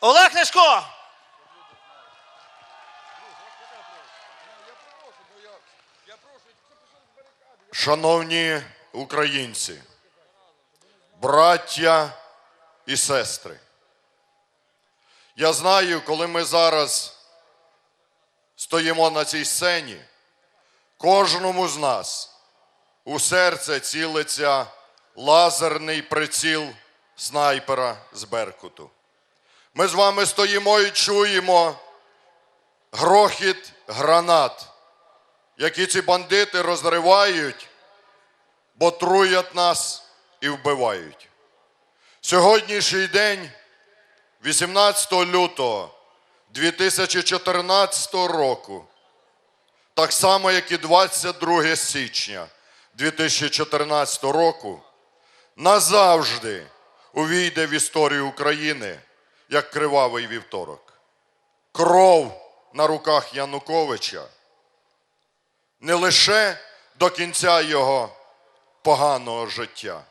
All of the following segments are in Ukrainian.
Олег Ляшко! Шановні українці, браття і сестри, я знаю, коли ми зараз стоїмо на цій сцені, кожному з нас у серце цілиться лазерний приціл снайпера з Беркуту. Ми з вами стоїмо і чуємо грохіт гранат які ці бандити розривають, бо труять нас і вбивають. Сьогоднішній день, 18 лютого 2014 року, так само, як і 22 січня 2014 року, назавжди увійде в історію України як кривавий вівторок. Кров на руках Януковича не лише до кінця його поганого життя,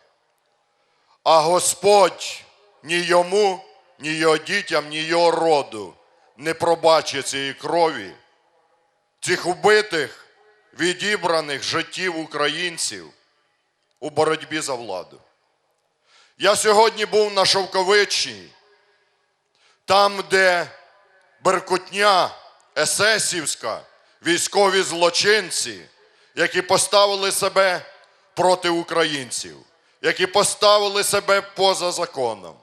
а Господь ні йому, ні його дітям, ні його роду не пробачить цієї крові, цих убитих, відібраних життів українців у боротьбі за владу. Я сьогодні був на Шовковичній, там, де Беркутня Есесівська, військові злочинці, які поставили себе проти українців, які поставили себе поза законом.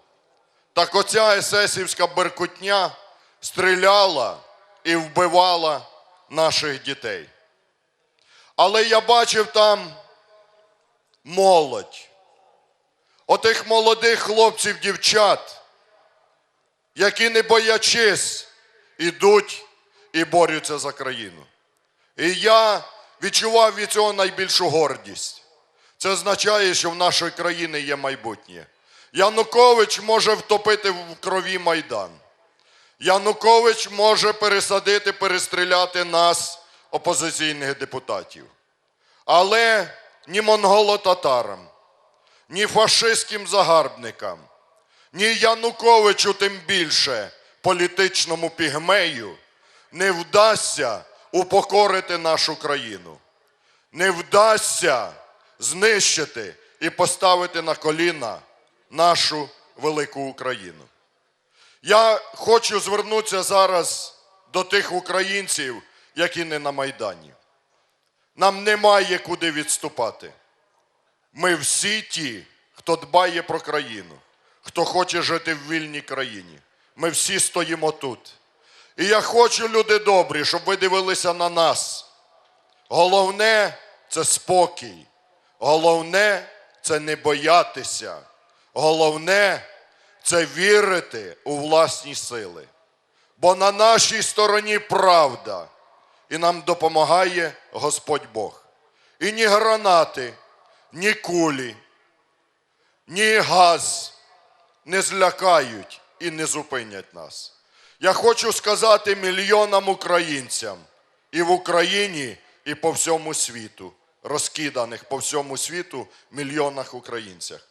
Так оця есесівська беркутня стріляла і вбивала наших дітей. Але я бачив там молодь, отих молодих хлопців, дівчат, які не боячись ідуть і борються за країну. І я відчував від цього найбільшу гордість. Це означає, що в нашої країни є майбутнє. Янукович може втопити в крові Майдан. Янукович може пересадити, перестріляти нас, опозиційних депутатів. Але ні монголо-татарам, ні фашистським загарбникам, ні Януковичу, тим більше політичному пігмею, не вдасться упокорити нашу країну, не вдасться знищити і поставити на коліна нашу велику Україну. Я хочу звернутися зараз до тих українців, які не на Майдані. Нам немає куди відступати. Ми всі ті, хто дбає про країну, хто хоче жити в вільній країні. Ми всі стоїмо тут. І я хочу, люди добрі, щоб ви дивилися на нас. Головне це спокій. Головне це не боятися. Головне це вірити у власні сили. Бо на нашій стороні правда, і нам допомагає Господь Бог. І ні гранати, ні кулі, ні газ не злякають і не зупинять нас. Я хочу сказати мільйонам українцям і в Україні, і по всьому світу, розкиданих по всьому світу мільйонах українцях.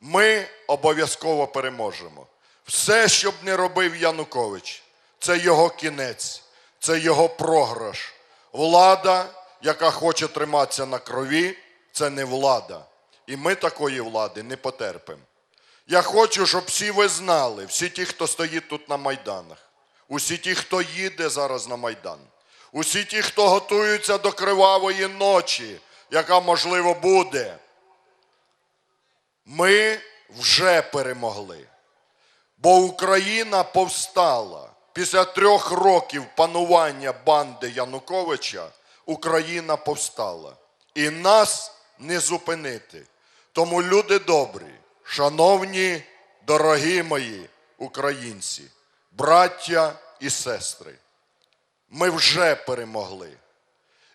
Ми обов'язково переможемо. Все, що б не робив Янукович, це його кінець, це його програш. Влада, яка хоче триматися на крові, це не влада. І ми такої влади не потерпимо. Я хочу, щоб всі ви знали, всі ті, хто стоїть тут на Майданах, усі ті, хто їде зараз на Майдан, усі ті, хто готуються до кривавої ночі, яка можливо буде. Ми вже перемогли. Бо Україна повстала. Після трьох років панування банди Януковича Україна повстала. І нас не зупинити. Тому люди добрі, шановні, дорогі мої українці, браття і сестри, ми вже перемогли.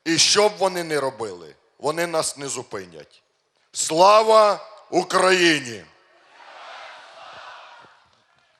І що б вони не робили, вони нас не зупинять. Слава Україні!